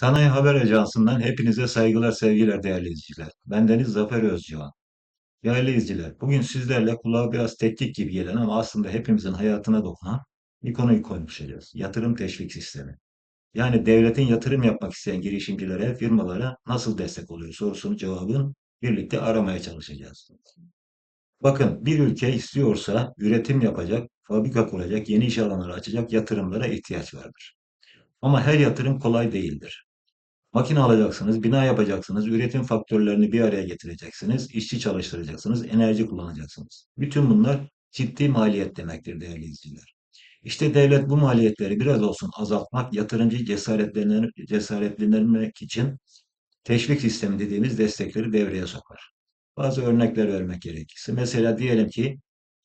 Sanayi Haber Ajansı'ndan hepinize saygılar, sevgiler değerli izleyiciler. Bendeniz Zafer Özcan. Değerli izleyiciler, bugün sizlerle kulağa biraz teknik gibi gelen ama aslında hepimizin hayatına dokunan bir konuyu konuşacağız. Yatırım teşvik sistemi. Yani devletin yatırım yapmak isteyen girişimcilere, firmalara nasıl destek oluyor sorusunun cevabını birlikte aramaya çalışacağız. Bakın bir ülke istiyorsa üretim yapacak, fabrika kuracak, yeni iş alanları açacak yatırımlara ihtiyaç vardır. Ama her yatırım kolay değildir. Makine alacaksınız, bina yapacaksınız, üretim faktörlerini bir araya getireceksiniz, işçi çalıştıracaksınız, enerji kullanacaksınız. Bütün bunlar ciddi maliyet demektir değerli izleyiciler. İşte devlet bu maliyetleri biraz olsun azaltmak, yatırımcı cesaretlenir, cesaretlendirmek için teşvik sistemi dediğimiz destekleri devreye sokar. Bazı örnekler vermek gerekirse. Mesela diyelim ki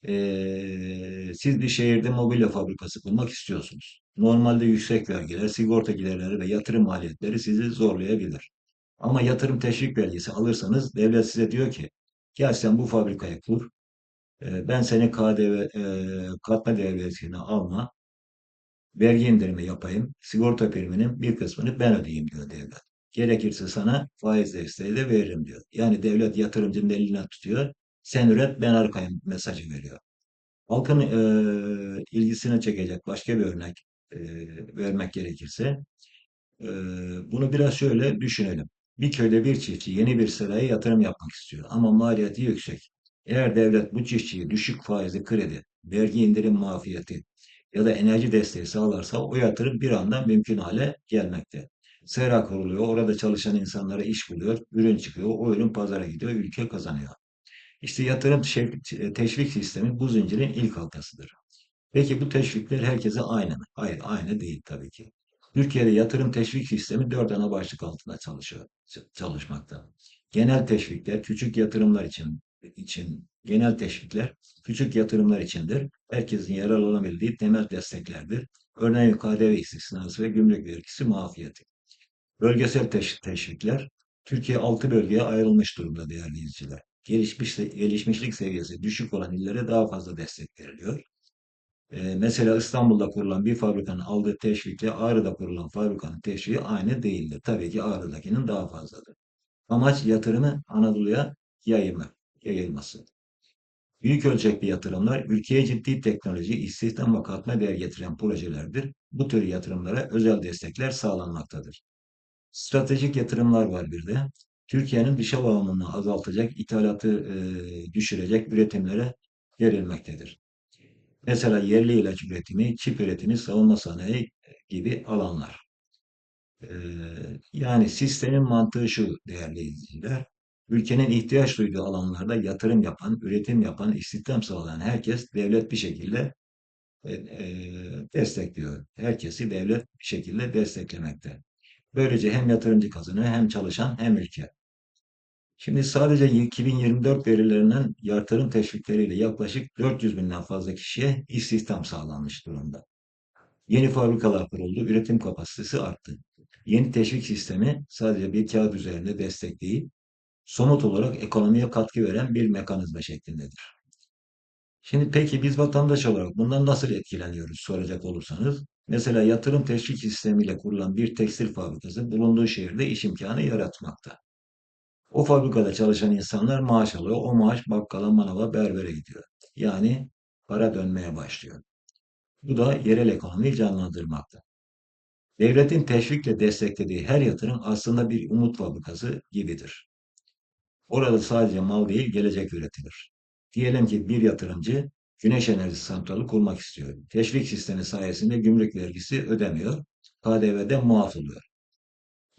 eee, siz bir şehirde mobilya fabrikası kurmak istiyorsunuz. Normalde yüksek vergiler, sigorta giderleri ve yatırım maliyetleri sizi zorlayabilir. Ama yatırım teşvik belgesi alırsanız devlet size diyor ki gel sen bu fabrikayı kur. eee, ben seni KDV, eee, katma değer vergisini alma. Vergi indirimi yapayım. Sigorta priminin bir kısmını ben ödeyeyim diyor devlet. Gerekirse sana faiz desteği de veririm diyor. Yani devlet yatırımcının elinden tutuyor. Sen üret ben arkayım mesajı veriyor. Halkın eee, ilgisini çekecek başka bir örnek eee, vermek gerekirse eee, bunu biraz şöyle düşünelim. Bir köyde bir çiftçi yeni bir seraya yatırım yapmak istiyor ama maliyeti yüksek. Eğer devlet bu çiftçiye düşük faizli kredi, vergi indirim muafiyeti ya da enerji desteği sağlarsa o yatırım bir anda mümkün hale gelmekte. Sera kuruluyor, orada çalışan insanlara iş buluyor, ürün çıkıyor, o ürün pazara gidiyor, ülke kazanıyor. İşte yatırım teşvik sistemi bu zincirin ilk halkasıdır. Peki bu teşvikler herkese aynı mı? Hayır, aynı değil tabii ki. Türkiye'de yatırım teşvik sistemi dört ana başlık altında çalışıyor, çalışmakta. Genel teşvikler, küçük yatırımlar için için genel teşvikler, küçük yatırımlar içindir. Herkesin yararlanabildiği temel desteklerdir. Örneğin KDV istisnası ve gümrük vergisi muafiyeti. Bölgesel teş- teşvikler, Türkiye altı bölgeye ayrılmış durumda değerli izleyiciler. Gelişmiş, gelişmişlik seviyesi düşük olan illere daha fazla destek veriliyor. Ee, mesela İstanbul'da kurulan bir fabrikanın aldığı teşvikle Ağrı'da kurulan fabrikanın teşviği aynı değildir. Tabii ki Ağrı'dakinin daha fazladır. Amaç yatırımı Anadolu'ya yayılma, yayılması. Büyük ölçekli yatırımlar ülkeye ciddi teknoloji, istihdam ve katma değer getiren projelerdir. Bu tür yatırımlara özel destekler sağlanmaktadır. Stratejik yatırımlar var bir de. Türkiye'nin dışa bağımlılığını azaltacak, ithalatı e, düşürecek üretimlere verilmektedir. Mesela yerli ilaç üretimi, çip üretimi, savunma sanayi gibi alanlar. Ee, yani sistemin mantığı şu değerli izleyiciler. Ülkenin ihtiyaç duyduğu alanlarda yatırım yapan, üretim yapan, istihdam sağlayan herkes devlet bir şekilde e, e, destekliyor. Herkesi devlet bir şekilde desteklemekte. Böylece hem yatırımcı kazanıyor hem çalışan hem ülke. Şimdi sadece 2024 verilerinden yatırım teşvikleriyle yaklaşık 400 binden fazla kişiye istihdam sağlanmış durumda. Yeni fabrikalar kuruldu, üretim kapasitesi arttı. Yeni teşvik sistemi sadece bir kağıt üzerinde destek değil, somut olarak ekonomiye katkı veren bir mekanizma şeklindedir. Şimdi peki biz vatandaş olarak bundan nasıl etkileniyoruz soracak olursanız, mesela yatırım teşvik sistemiyle kurulan bir tekstil fabrikası bulunduğu şehirde iş imkanı yaratmakta. O fabrikada çalışan insanlar maaş alıyor. O maaş bakkala, manava, berbere gidiyor. Yani para dönmeye başlıyor. Bu da yerel ekonomiyi canlandırmakta. Devletin teşvikle desteklediği her yatırım aslında bir umut fabrikası gibidir. Orada sadece mal değil, gelecek üretilir. Diyelim ki bir yatırımcı güneş enerjisi santralı kurmak istiyor. Teşvik sistemi sayesinde gümrük vergisi ödemiyor. KDV'den muaf oluyor.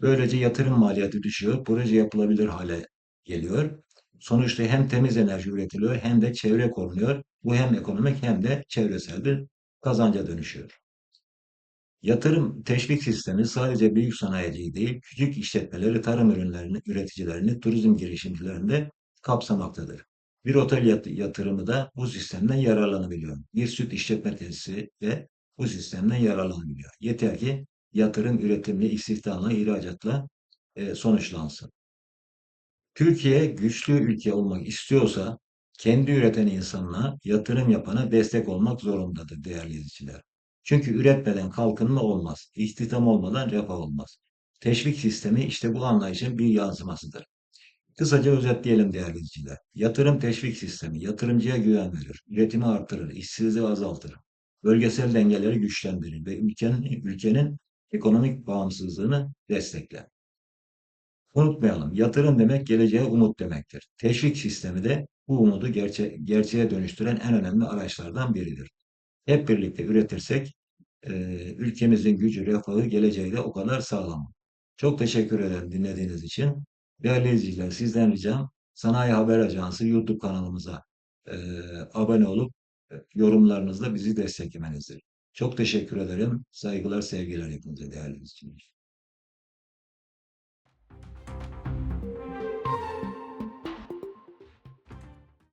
Böylece yatırım maliyeti düşüyor, proje yapılabilir hale geliyor. Sonuçta hem temiz enerji üretiliyor hem de çevre korunuyor. Bu hem ekonomik hem de çevresel bir kazanca dönüşüyor. Yatırım teşvik sistemi sadece büyük sanayiciyi değil, küçük işletmeleri, tarım ürünlerini, üreticilerini, turizm girişimcilerini de kapsamaktadır. Bir otel yat- yatırımı da bu sistemden yararlanabiliyor. Bir süt işletme tesisi de bu sistemden yararlanabiliyor. Yeter ki yatırım, üretimle, istihdamla, ihracatla e, sonuçlansın. Türkiye güçlü ülke olmak istiyorsa kendi üreten insanına, yatırım yapana destek olmak zorundadır değerli izleyiciler. Çünkü üretmeden kalkınma olmaz. İstihdam olmadan refah olmaz. Teşvik sistemi işte bu anlayışın bir yansımasıdır. Kısaca özetleyelim değerli izleyiciler. Yatırım teşvik sistemi yatırımcıya güven verir, üretimi artırır, işsizliği azaltır, bölgesel dengeleri güçlendirir ve ülkenin, ülkenin ekonomik bağımsızlığını destekler. Unutmayalım, yatırım demek geleceğe umut demektir. Teşvik sistemi de bu umudu gerçe gerçeğe dönüştüren en önemli araçlardan biridir. Hep birlikte üretirsek e, ülkemizin gücü, refahı, geleceği de o kadar sağlam. Çok teşekkür ederim dinlediğiniz için. Değerli izleyiciler, sizden ricam Sanayi Haber Ajansı YouTube kanalımıza e, abone olup e, yorumlarınızla bizi desteklemenizdir. Çok teşekkür ederim. Saygılar, sevgiler hepinize değerli izleyiciler.